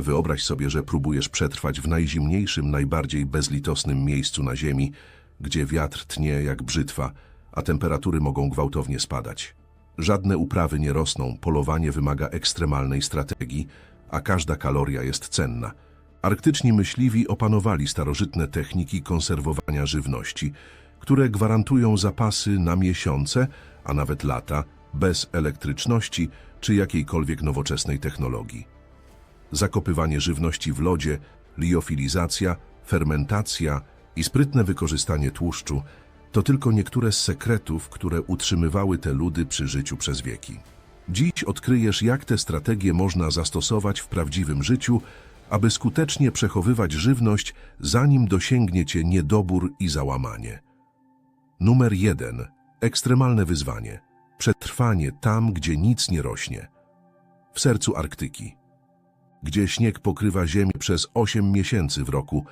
Wyobraź sobie, że próbujesz przetrwać w najzimniejszym, najbardziej bezlitosnym miejscu na Ziemi, gdzie wiatr tnie jak brzytwa, a temperatury mogą gwałtownie spadać. Żadne uprawy nie rosną, polowanie wymaga ekstremalnej strategii, a każda kaloria jest cenna. Arktyczni myśliwi opanowali starożytne techniki konserwowania żywności, które gwarantują zapasy na miesiące, a nawet lata, bez elektryczności czy jakiejkolwiek nowoczesnej technologii. Zakopywanie żywności w lodzie, liofilizacja, fermentacja i sprytne wykorzystanie tłuszczu to tylko niektóre z sekretów, które utrzymywały te ludy przy życiu przez wieki. Dziś odkryjesz, jak te strategie można zastosować w prawdziwym życiu, aby skutecznie przechowywać żywność, zanim dosięgnie cię niedobór i załamanie. Numer 1. Ekstremalne wyzwanie. Przetrwanie tam, gdzie nic nie rośnie. W sercu Arktyki. Gdzie śnieg pokrywa ziemię przez 8 miesięcy w roku,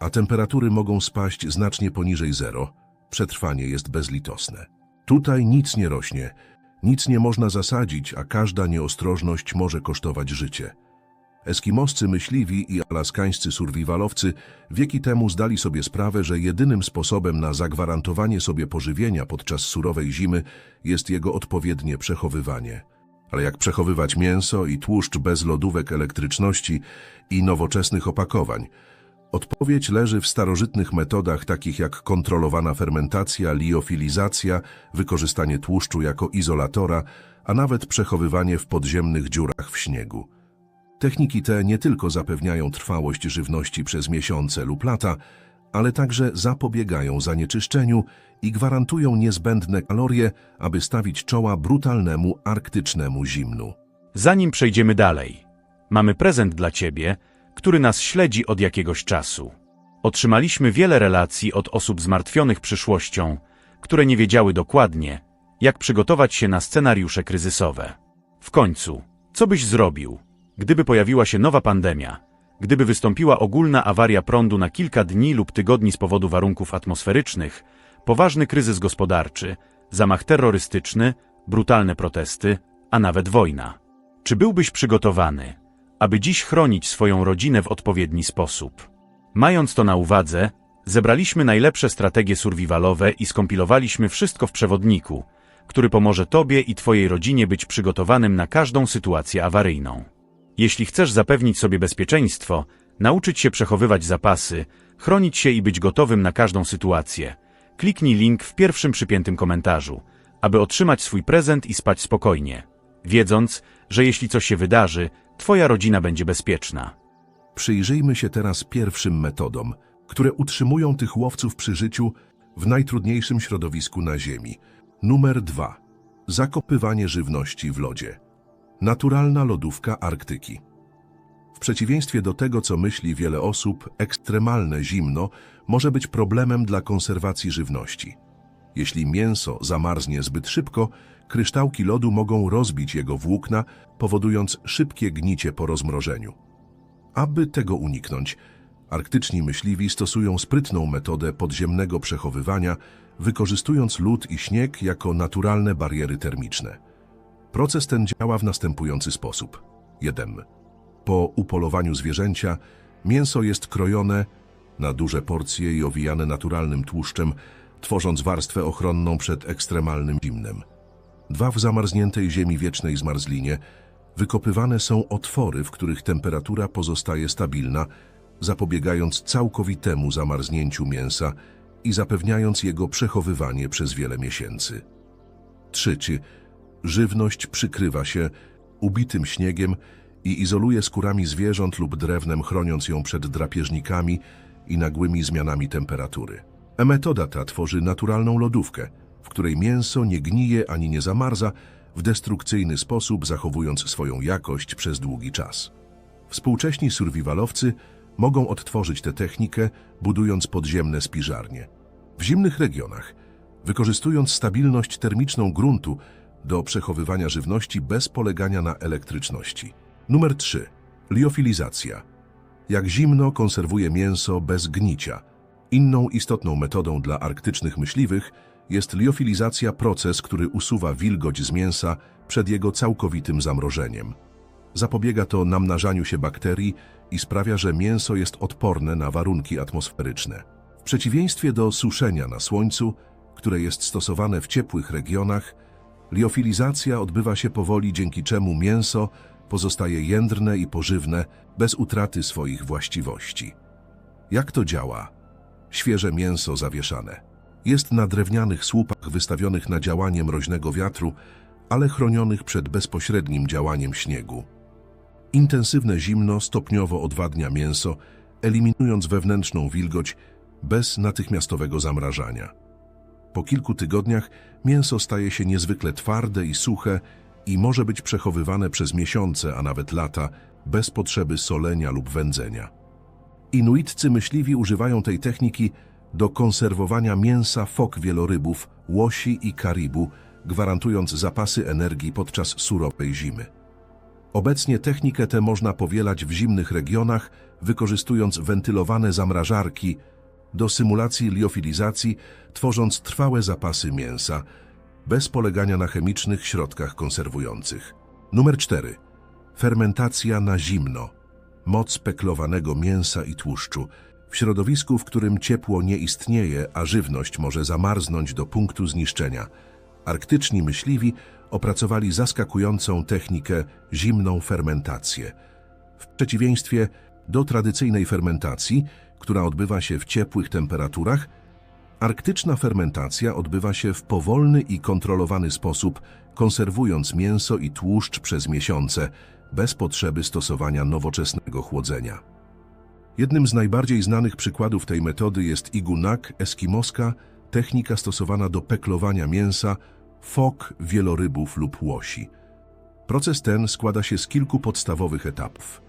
a temperatury mogą spaść znacznie poniżej zero, przetrwanie jest bezlitosne. Tutaj nic nie rośnie, nic nie można zasadzić, a każda nieostrożność może kosztować życie. Eskimoscy myśliwi i alaskańscy survivalowcy wieki temu zdali sobie sprawę, że jedynym sposobem na zagwarantowanie sobie pożywienia podczas surowej zimy jest jego odpowiednie przechowywanie. Ale jak przechowywać mięso i tłuszcz bez lodówek elektryczności i nowoczesnych opakowań? Odpowiedź leży w starożytnych metodach takich jak kontrolowana fermentacja, liofilizacja, wykorzystanie tłuszczu jako izolatora, a nawet przechowywanie w podziemnych dziurach w śniegu. Techniki te nie tylko zapewniają trwałość żywności przez miesiące lub lata, ale także zapobiegają zanieczyszczeniu i gwarantują niezbędne kalorie, aby stawić czoła brutalnemu arktycznemu zimnu. Zanim przejdziemy dalej, mamy prezent dla Ciebie, który nas śledzi od jakiegoś czasu. Otrzymaliśmy wiele relacji od osób zmartwionych przyszłością, które nie wiedziały dokładnie, jak przygotować się na scenariusze kryzysowe. W końcu, co byś zrobił, gdyby pojawiła się nowa pandemia, gdyby wystąpiła ogólna awaria prądu na kilka dni lub tygodni z powodu warunków atmosferycznych, poważny kryzys gospodarczy, zamach terrorystyczny, brutalne protesty, a nawet wojna? Czy byłbyś przygotowany, aby dziś chronić swoją rodzinę w odpowiedni sposób? Mając to na uwadze, zebraliśmy najlepsze strategie survivalowe i skompilowaliśmy wszystko w przewodniku, który pomoże Tobie i Twojej rodzinie być przygotowanym na każdą sytuację awaryjną. Jeśli chcesz zapewnić sobie bezpieczeństwo, nauczyć się przechowywać zapasy, chronić się i być gotowym na każdą sytuację, kliknij link w pierwszym przypiętym komentarzu, aby otrzymać swój prezent i spać spokojnie, wiedząc, że jeśli coś się wydarzy, Twoja rodzina będzie bezpieczna. Przyjrzyjmy się teraz pierwszym metodom, które utrzymują tych łowców przy życiu w najtrudniejszym środowisku na Ziemi. Numer 2. Zakopywanie żywności w lodzie. Naturalna lodówka Arktyki. W przeciwieństwie do tego, co myśli wiele osób, ekstremalne zimno może być problemem dla konserwacji żywności. Jeśli mięso zamarznie zbyt szybko, kryształki lodu mogą rozbić jego włókna, powodując szybkie gnicie po rozmrożeniu. Aby tego uniknąć, arktyczni myśliwi stosują sprytną metodę podziemnego przechowywania, wykorzystując lód i śnieg jako naturalne bariery termiczne. Proces ten działa w następujący sposób. 1. Po upolowaniu zwierzęcia mięso jest krojone na duże porcje i owijane naturalnym tłuszczem, tworząc warstwę ochronną przed ekstremalnym zimnem. 2. W zamarzniętej ziemi wiecznej zmarzlinie wykopywane są otwory, w których temperatura pozostaje stabilna, zapobiegając całkowitemu zamarznięciu mięsa i zapewniając jego przechowywanie przez wiele miesięcy. 3. Żywność przykrywa się ubitym śniegiem i izoluje skórami zwierząt lub drewnem, chroniąc ją przed drapieżnikami i nagłymi zmianami temperatury. Metoda ta tworzy naturalną lodówkę, w której mięso nie gnije ani nie zamarza w destrukcyjny sposób, zachowując swoją jakość przez długi czas. Współcześni survivalowcy mogą odtworzyć tę technikę, budując podziemne spiżarnie. W zimnych regionach, wykorzystując stabilność termiczną gruntu do przechowywania żywności bez polegania na elektryczności. Numer 3. Liofilizacja. Jak zimno konserwuje mięso bez gnicia. Inną istotną metodą dla arktycznych myśliwych jest liofilizacja proces, który usuwa wilgoć z mięsa przed jego całkowitym zamrożeniem. Zapobiega to namnażaniu się bakterii i sprawia, że mięso jest odporne na warunki atmosferyczne. W przeciwieństwie do suszenia na słońcu, które jest stosowane w ciepłych regionach, liofilizacja odbywa się powoli, dzięki czemu mięso pozostaje jędrne i pożywne bez utraty swoich właściwości. Jak to działa? Świeże mięso zawieszane. Jest na drewnianych słupach wystawionych na działanie mroźnego wiatru, ale chronionych przed bezpośrednim działaniem śniegu. Intensywne zimno stopniowo odwadnia mięso, eliminując wewnętrzną wilgoć bez natychmiastowego zamrażania. Po kilku tygodniach mięso staje się niezwykle twarde i suche i może być przechowywane przez miesiące, a nawet lata, bez potrzeby solenia lub wędzenia. Inuitcy myśliwi używają tej techniki do konserwowania mięsa fok wielorybów, łosi i karibu, gwarantując zapasy energii podczas surowej zimy. Obecnie technikę tę można powielać w zimnych regionach, wykorzystując wentylowane zamrażarki do symulacji liofilizacji, tworząc trwałe zapasy mięsa, bez polegania na chemicznych środkach konserwujących. Numer 4. Fermentacja na zimno. Moc peklowanego mięsa i tłuszczu. W środowisku, w którym ciepło nie istnieje, a żywność może zamarznąć do punktu zniszczenia, arktyczni myśliwi opracowali zaskakującą technikę zimną fermentację. W przeciwieństwie do tradycyjnej fermentacji, która odbywa się w ciepłych temperaturach, arktyczna fermentacja odbywa się w powolny i kontrolowany sposób, konserwując mięso i tłuszcz przez miesiące, bez potrzeby stosowania nowoczesnego chłodzenia. Jednym z najbardziej znanych przykładów tej metody jest igunak eskimoska, technika stosowana do peklowania mięsa, fok, wielorybów lub łosi. Proces ten składa się z kilku podstawowych etapów.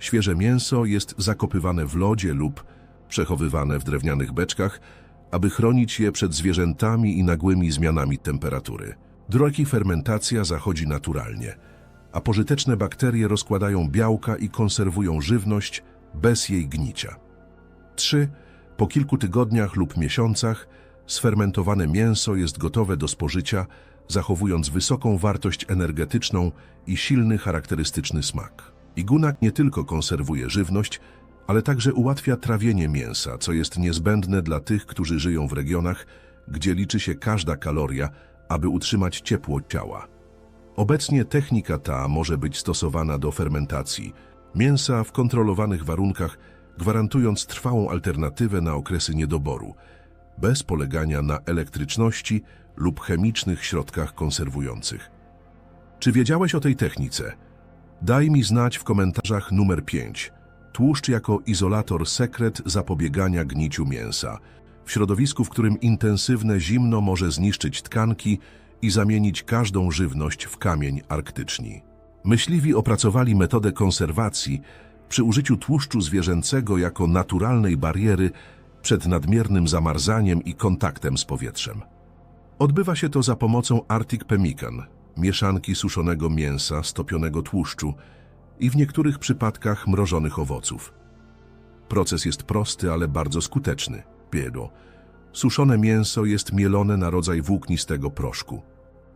Świeże mięso jest zakopywane w lodzie lub przechowywane w drewnianych beczkach, aby chronić je przed zwierzętami i nagłymi zmianami temperatury. Drogi fermentacja zachodzi naturalnie, a pożyteczne bakterie rozkładają białka i konserwują żywność bez jej gnicia. 3. Po kilku tygodniach lub miesiącach sfermentowane mięso jest gotowe do spożycia, zachowując wysoką wartość energetyczną i silny charakterystyczny smak. Igunak nie tylko konserwuje żywność, ale także ułatwia trawienie mięsa, co jest niezbędne dla tych, którzy żyją w regionach, gdzie liczy się każda kaloria, aby utrzymać ciepło ciała. Obecnie technika ta może być stosowana do fermentacji mięsa w kontrolowanych warunkach, gwarantując trwałą alternatywę na okresy niedoboru, bez polegania na elektryczności lub chemicznych środkach konserwujących. Czy wiedziałeś o tej technice? Daj mi znać w komentarzach numer 5. Tłuszcz jako izolator sekret zapobiegania gniciu mięsa. W środowisku, w którym intensywne zimno może zniszczyć tkanki i zamienić każdą żywność w kamień arktyczni. Myśliwi opracowali metodę konserwacji przy użyciu tłuszczu zwierzęcego jako naturalnej bariery przed nadmiernym zamarzaniem i kontaktem z powietrzem. Odbywa się to za pomocą Arctic Pemmican, mieszanki suszonego mięsa, stopionego tłuszczu i w niektórych przypadkach mrożonych owoców. Proces jest prosty, ale bardzo skuteczny. Biedło. Suszone mięso jest mielone na rodzaj włóknistego proszku.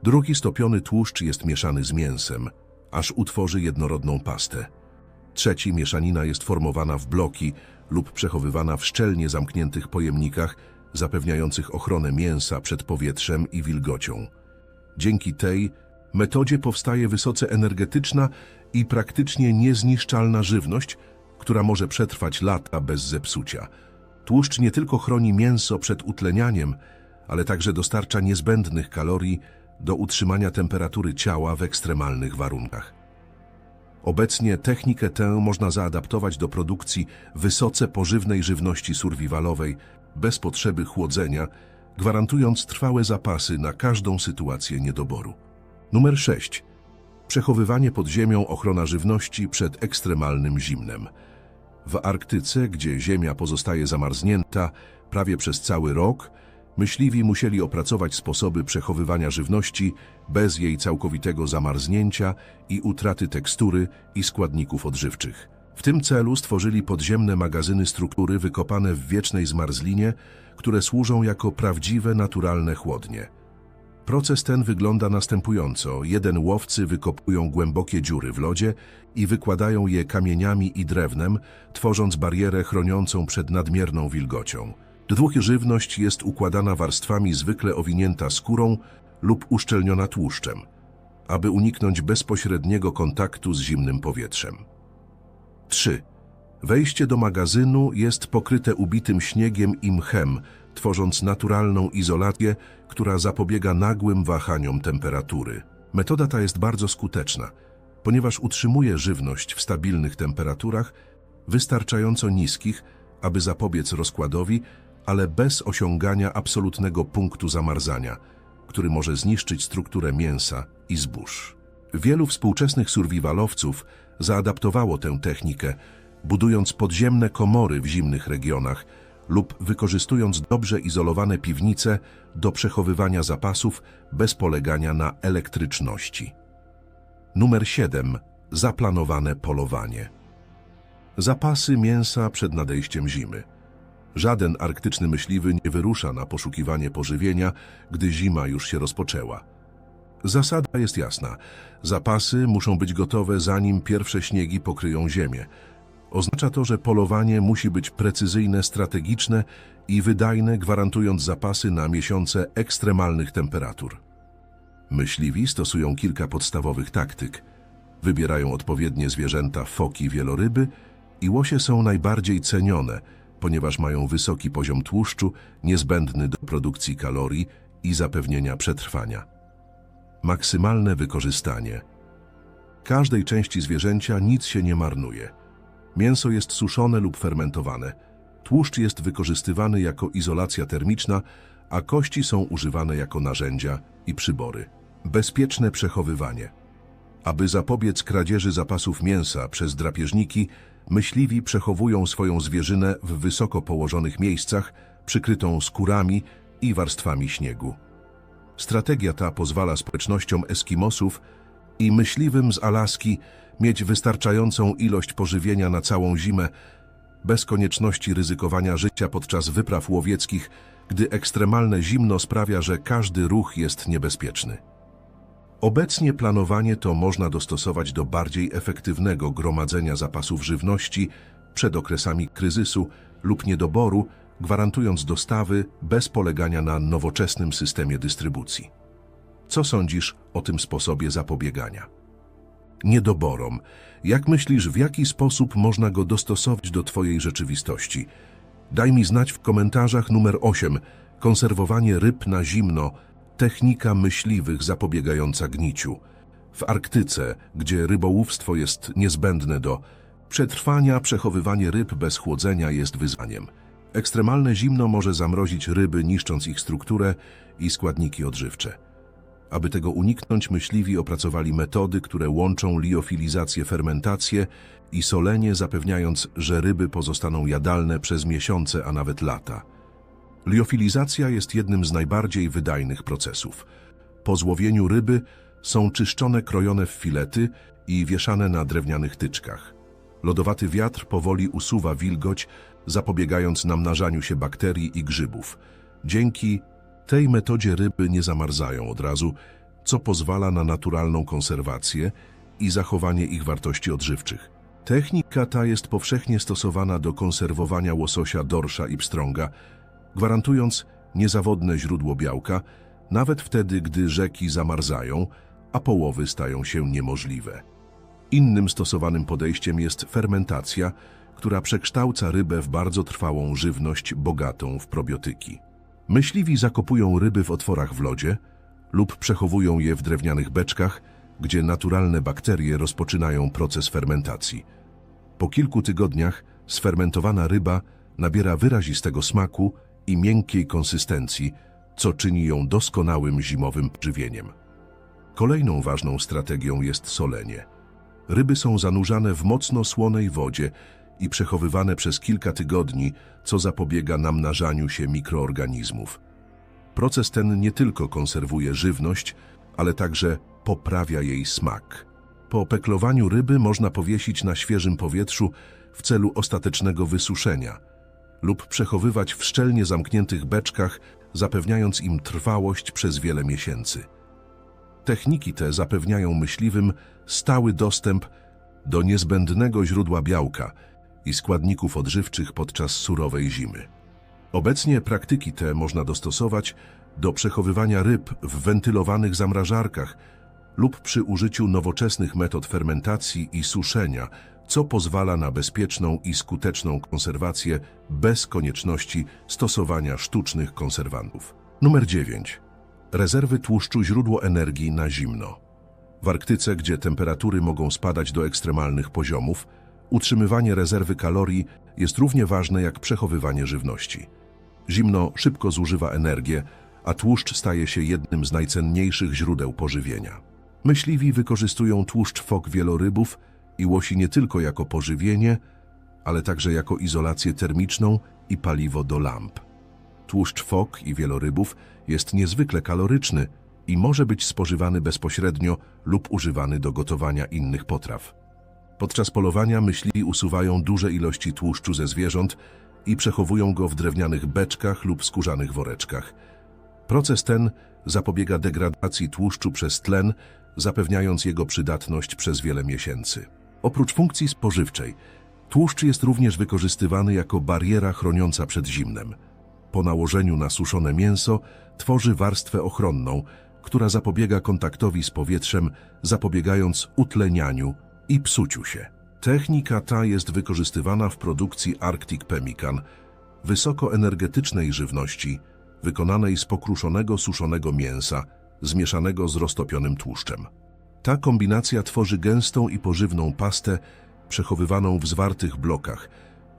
Drugi stopiony tłuszcz jest mieszany z mięsem, aż utworzy jednorodną pastę. Trzeci mieszanina jest formowana w bloki lub przechowywana w szczelnie zamkniętych pojemnikach, zapewniających ochronę mięsa przed powietrzem i wilgocią. Dzięki tej metodzie powstaje wysoce energetyczna i praktycznie niezniszczalna żywność, która może przetrwać lata bez zepsucia. Tłuszcz nie tylko chroni mięso przed utlenianiem, ale także dostarcza niezbędnych kalorii do utrzymania temperatury ciała w ekstremalnych warunkach. Obecnie technikę tę można zaadaptować do produkcji wysoce pożywnej żywności survivalowej bez potrzeby chłodzenia, gwarantując trwałe zapasy na każdą sytuację niedoboru. Numer 6. Przechowywanie pod ziemią ochrona żywności przed ekstremalnym zimnem. W Arktyce, gdzie ziemia pozostaje zamarznięta prawie przez cały rok, myśliwi musieli opracować sposoby przechowywania żywności bez jej całkowitego zamarznięcia i utraty tekstury i składników odżywczych. W tym celu stworzyli podziemne magazyny struktury wykopane w wiecznej zmarzlinie, które służą jako prawdziwe naturalne chłodnie. Proces ten wygląda następująco. Jeden łowcy wykopują głębokie dziury w lodzie i wykładają je kamieniami i drewnem, tworząc barierę chroniącą przed nadmierną wilgocią. Dwóch żywność jest układana warstwami zwykle owinięta skórą lub uszczelniona tłuszczem, aby uniknąć bezpośredniego kontaktu z zimnym powietrzem. 3. Wejście do magazynu jest pokryte ubitym śniegiem i mchem, tworząc naturalną izolację, która zapobiega nagłym wahaniom temperatury. Metoda ta jest bardzo skuteczna, ponieważ utrzymuje żywność w stabilnych temperaturach, wystarczająco niskich, aby zapobiec rozkładowi, ale bez osiągania absolutnego punktu zamarzania, który może zniszczyć strukturę mięsa i zbóż. Wielu współczesnych survivalowców zaadaptowało tę technikę, budując podziemne komory w zimnych regionach lub wykorzystując dobrze izolowane piwnice do przechowywania zapasów bez polegania na elektryczności. Numer 7. Zaplanowane polowanie. Zapasy mięsa przed nadejściem zimy. Żaden arktyczny myśliwy nie wyrusza na poszukiwanie pożywienia, gdy zima już się rozpoczęła. Zasada jest jasna. Zapasy muszą być gotowe zanim pierwsze śniegi pokryją ziemię. Oznacza to, że polowanie musi być precyzyjne, strategiczne i wydajne, gwarantując zapasy na miesiące ekstremalnych temperatur. Myśliwi stosują kilka podstawowych taktyk. Wybierają odpowiednie zwierzęta, foki, wieloryby i łosie są najbardziej cenione, ponieważ mają wysoki poziom tłuszczu niezbędny do produkcji kalorii i zapewnienia przetrwania. Maksymalne wykorzystanie. Każdej części zwierzęcia nic się nie marnuje. Mięso jest suszone lub fermentowane. Tłuszcz jest wykorzystywany jako izolacja termiczna, a kości są używane jako narzędzia i przybory. Bezpieczne przechowywanie. Aby zapobiec kradzieży zapasów mięsa przez drapieżniki, myśliwi przechowują swoją zwierzynę w wysoko położonych miejscach, przykrytą skórami i warstwami śniegu. Strategia ta pozwala społecznościom Eskimosów i myśliwym z Alaski mieć wystarczającą ilość pożywienia na całą zimę, bez konieczności ryzykowania życia podczas wypraw łowieckich, gdy ekstremalne zimno sprawia, że każdy ruch jest niebezpieczny. Obecnie planowanie to można dostosować do bardziej efektywnego gromadzenia zapasów żywności przed okresami kryzysu lub niedoboru, gwarantując dostawy bez polegania na nowoczesnym systemie dystrybucji. Co sądzisz o tym sposobie zapobiegania? Niedoborom. Jak myślisz, w jaki sposób można go dostosować do Twojej rzeczywistości? Daj mi znać w komentarzach numer 8. Konserwowanie ryb na zimno. Technika myśliwych zapobiegająca gniciu. W Arktyce, gdzie rybołówstwo jest niezbędne do przetrwania, przechowywanie ryb bez chłodzenia jest wyzwaniem. Ekstremalne zimno może zamrozić ryby, niszcząc ich strukturę i składniki odżywcze. Aby tego uniknąć, myśliwi opracowali metody, które łączą liofilizację, fermentację i solenie, zapewniając, że ryby pozostaną jadalne przez miesiące, a nawet lata. Liofilizacja jest jednym z najbardziej wydajnych procesów. Po złowieniu ryby są czyszczone, krojone w filety i wieszane na drewnianych tyczkach. Lodowaty wiatr powoli usuwa wilgoć, zapobiegając namnażaniu się bakterii i grzybów. Dzięki tej metodzie ryby nie zamarzają od razu, co pozwala na naturalną konserwację i zachowanie ich wartości odżywczych. Technika ta jest powszechnie stosowana do konserwowania łososia, dorsza i pstrąga, gwarantując niezawodne źródło białka, nawet wtedy, gdy rzeki zamarzają, a połowy stają się niemożliwe. Innym stosowanym podejściem jest fermentacja, która przekształca rybę w bardzo trwałą żywność bogatą w probiotyki. Myśliwi zakopują ryby w otworach w lodzie lub przechowują je w drewnianych beczkach, gdzie naturalne bakterie rozpoczynają proces fermentacji. Po kilku tygodniach sfermentowana ryba nabiera wyrazistego smaku i miękkiej konsystencji, co czyni ją doskonałym zimowym żywieniem. Kolejną ważną strategią jest solenie. Ryby są zanurzane w mocno słonej wodzie i przechowywane przez kilka tygodni, co zapobiega namnażaniu się mikroorganizmów. Proces ten nie tylko konserwuje żywność, ale także poprawia jej smak. Po opeklowaniu ryby można powiesić na świeżym powietrzu w celu ostatecznego wysuszenia. lub przechowywać w szczelnie zamkniętych beczkach, zapewniając im trwałość przez wiele miesięcy. Techniki te zapewniają myśliwym stały dostęp do niezbędnego źródła białka i składników odżywczych podczas surowej zimy. Obecnie praktyki te można dostosować do przechowywania ryb w wentylowanych zamrażarkach lub przy użyciu nowoczesnych metod fermentacji i suszenia, co pozwala na bezpieczną i skuteczną konserwację bez konieczności stosowania sztucznych konserwantów. Numer 9. Rezerwy tłuszczu źródło energii na zimno. W Arktyce, gdzie temperatury mogą spadać do ekstremalnych poziomów, utrzymywanie rezerwy kalorii jest równie ważne jak przechowywanie żywności. Zimno szybko zużywa energię, a tłuszcz staje się jednym z najcenniejszych źródeł pożywienia. Myśliwi wykorzystują tłuszcz fok wielorybów i łosi nie tylko jako pożywienie, ale także jako izolację termiczną i paliwo do lamp. Tłuszcz fok i wielorybów jest niezwykle kaloryczny i może być spożywany bezpośrednio lub używany do gotowania innych potraw. Podczas polowania myśli usuwają duże ilości tłuszczu ze zwierząt i przechowują go w drewnianych beczkach lub skórzanych woreczkach. Proces ten zapobiega degradacji tłuszczu przez tlen, zapewniając jego przydatność przez wiele miesięcy. Oprócz funkcji spożywczej, tłuszcz jest również wykorzystywany jako bariera chroniąca przed zimnem. Po nałożeniu na suszone mięso tworzy warstwę ochronną, która zapobiega kontaktowi z powietrzem, zapobiegając utlenianiu i psuciu się. Technika ta jest wykorzystywana w produkcji Arctic Pemmican, wysokoenergetycznej żywności, wykonanej z pokruszonego suszonego mięsa, zmieszanego z roztopionym tłuszczem. Ta kombinacja tworzy gęstą i pożywną pastę przechowywaną w zwartych blokach,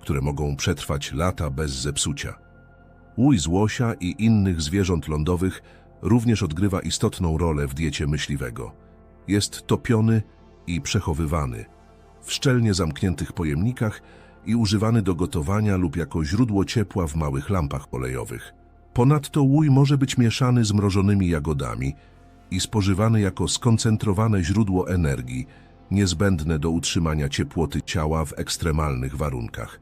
które mogą przetrwać lata bez zepsucia. Łój łosia i innych zwierząt lądowych również odgrywa istotną rolę w diecie myśliwego. Jest topiony i przechowywany w szczelnie zamkniętych pojemnikach i używany do gotowania lub jako źródło ciepła w małych lampach olejowych. Ponadto łój może być mieszany z mrożonymi jagodami i spożywany jako skoncentrowane źródło energii, niezbędne do utrzymania ciepłoty ciała w ekstremalnych warunkach.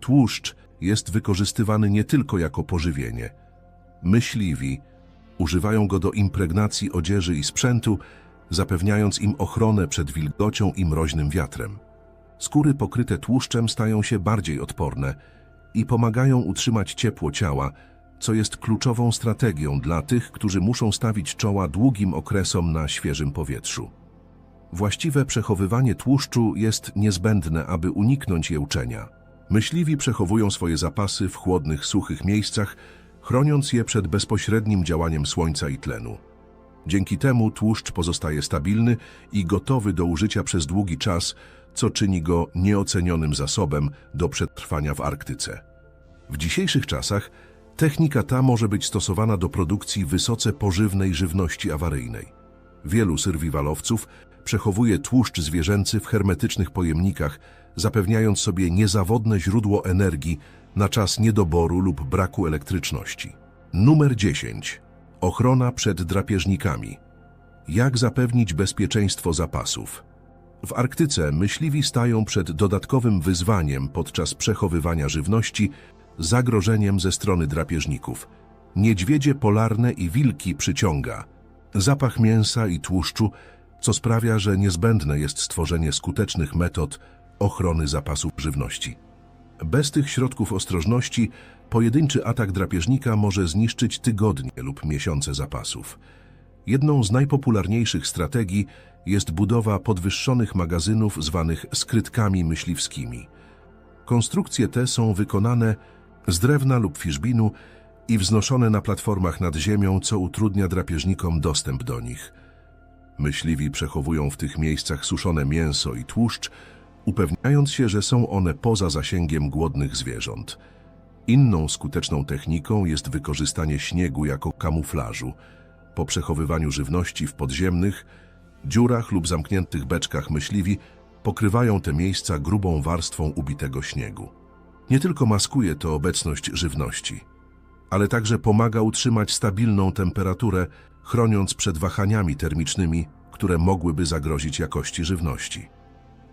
Tłuszcz jest wykorzystywany nie tylko jako pożywienie. Myśliwi używają go do impregnacji odzieży i sprzętu, zapewniając im ochronę przed wilgocią i mroźnym wiatrem. Skóry pokryte tłuszczem stają się bardziej odporne i pomagają utrzymać ciepło ciała, co jest kluczową strategią dla tych, którzy muszą stawić czoła długim okresom na świeżym powietrzu. Właściwe przechowywanie tłuszczu jest niezbędne, aby uniknąć jełczenia. Myśliwi przechowują swoje zapasy w chłodnych, suchych miejscach, chroniąc je przed bezpośrednim działaniem słońca i tlenu. Dzięki temu tłuszcz pozostaje stabilny i gotowy do użycia przez długi czas, co czyni go nieocenionym zasobem do przetrwania w Arktyce. W dzisiejszych czasach technika ta może być stosowana do produkcji wysoce pożywnej żywności awaryjnej. Wielu syrwiwalowców przechowuje tłuszcz zwierzęcy w hermetycznych pojemnikach, zapewniając sobie niezawodne źródło energii na czas niedoboru lub braku elektryczności. Numer 10. Ochrona przed drapieżnikami. Jak zapewnić bezpieczeństwo zapasów? W Arktyce myśliwi stają przed dodatkowym wyzwaniem podczas przechowywania żywności, zagrożeniem ze strony drapieżników. Niedźwiedzie polarne i wilki przyciąga. Zapach mięsa i tłuszczu, co sprawia, że niezbędne jest stworzenie skutecznych metod ochrony zapasów żywności. Bez tych środków ostrożności pojedynczy atak drapieżnika może zniszczyć tygodnie lub miesiące zapasów. Jedną z najpopularniejszych strategii jest budowa podwyższonych magazynów zwanych skrytkami myśliwskimi. Konstrukcje te są wykonane z drewna lub fiszbinu i wznoszone na platformach nad ziemią, co utrudnia drapieżnikom dostęp do nich. Myśliwi przechowują w tych miejscach suszone mięso i tłuszcz, upewniając się, że są one poza zasięgiem głodnych zwierząt. Inną skuteczną techniką jest wykorzystanie śniegu jako kamuflażu. Po przechowywaniu żywności w podziemnych, dziurach lub zamkniętych beczkach myśliwi pokrywają te miejsca grubą warstwą ubitego śniegu. Nie tylko maskuje to obecność żywności, ale także pomaga utrzymać stabilną temperaturę, chroniąc przed wahaniami termicznymi, które mogłyby zagrozić jakości żywności.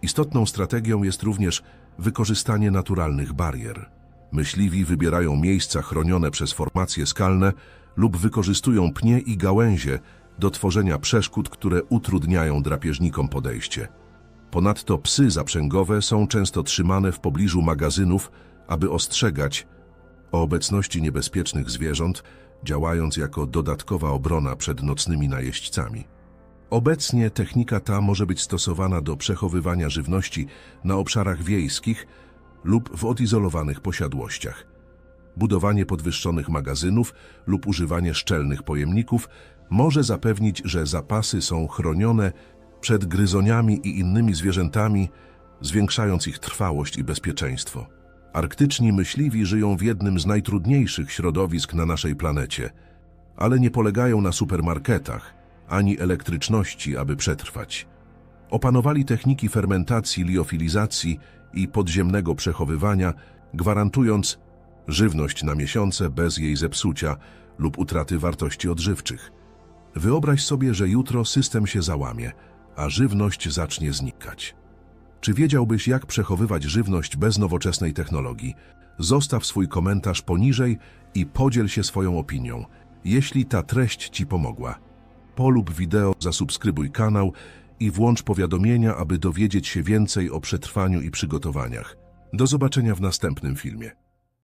Istotną strategią jest również wykorzystanie naturalnych barier. Myśliwi wybierają miejsca chronione przez formacje skalne lub wykorzystują pnie i gałęzie do tworzenia przeszkód, które utrudniają drapieżnikom podejście. Ponadto psy zaprzęgowe są często trzymane w pobliżu magazynów, aby ostrzegać o obecności niebezpiecznych zwierząt, działając jako dodatkowa obrona przed nocnymi najeźdźcami. Obecnie technika ta może być stosowana do przechowywania żywności na obszarach wiejskich lub w odizolowanych posiadłościach. Budowanie podwyższonych magazynów lub używanie szczelnych pojemników może zapewnić, że zapasy są chronione przed gryzoniami i innymi zwierzętami, zwiększając ich trwałość i bezpieczeństwo. Arktyczni myśliwi żyją w jednym z najtrudniejszych środowisk na naszej planecie, ale nie polegają na supermarketach ani elektryczności, aby przetrwać. Opanowali techniki fermentacji, liofilizacji i podziemnego przechowywania, gwarantując żywność na miesiące bez jej zepsucia lub utraty wartości odżywczych. Wyobraź sobie, że jutro system się załamie, a żywność zacznie znikać. Czy wiedziałbyś, jak przechowywać żywność bez nowoczesnej technologii? Zostaw swój komentarz poniżej i podziel się swoją opinią, jeśli ta treść Ci pomogła. Polub wideo, zasubskrybuj kanał i włącz powiadomienia, aby dowiedzieć się więcej o przetrwaniu i przygotowaniach. Do zobaczenia w następnym filmie.